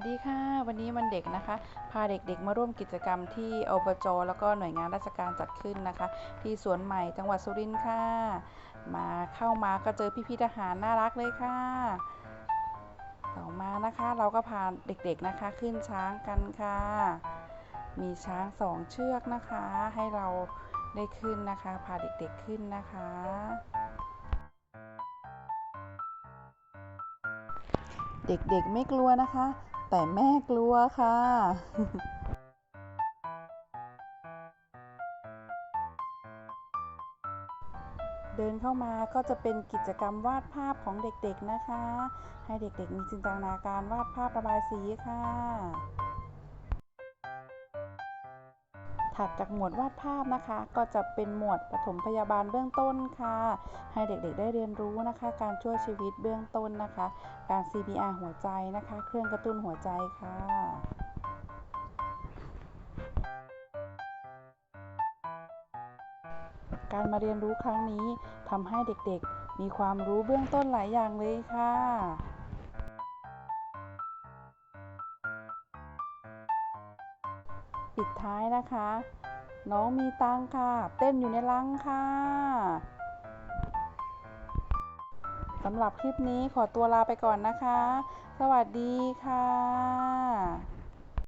สดีค่ะ วันนี้วันเด็กนะคะ พาเด็กๆมาร่วมกิจกรรมที่อบจแล้วก็หน่วยงานราชการจัดขึ้นนะคะ ที่สวนใหม่จังหวัดสุรินทร์ค่ะ มาเข้ามาก็เจอพี่ๆทหารน่ารักเลยค่ะ ต่อมานะคะเราก็พาเด็กๆนะคะขึ้นช้างกันค่ะ มีช้างสองเชือกนะคะ ให้เราได้ขึ้นนะคะ พาเด็กๆขึ้นนะคะเด็กๆไม่กลัวนะคะ แต่แม่กลัวค่ะ เดินเข้ามาก็จะเป็นกิจกรรมวาดภาพของเด็กๆนะคะ ให้เด็กๆมีจินตนาการวาดภาพระบายสีค่ะ ถัดจากหมวดวาดภาพนะคะ ก็จะเป็นหมวดปฐมพยาบาลเบื้องต้นค่ะ ให้เด็กๆได้เรียนรู้นะคะ การช่วยชีวิตเบื้องต้นนะคะ การ CPR หัวใจนะคะ เครื่องกระตุ้นหัวใจค่ะการมาเรียนรู้ครั้งนี้ทำให้เด็กๆ มีความรู้เบื้องต้นหลายอย่างเลยค่ะ ปิดท้ายนะคะ น้องมีตังค่ะ เต้นอยู่ในรังค่ะสำหรับคลิปนี้ขอตัวลาไปก่อนนะคะ สวัสดีค่ะ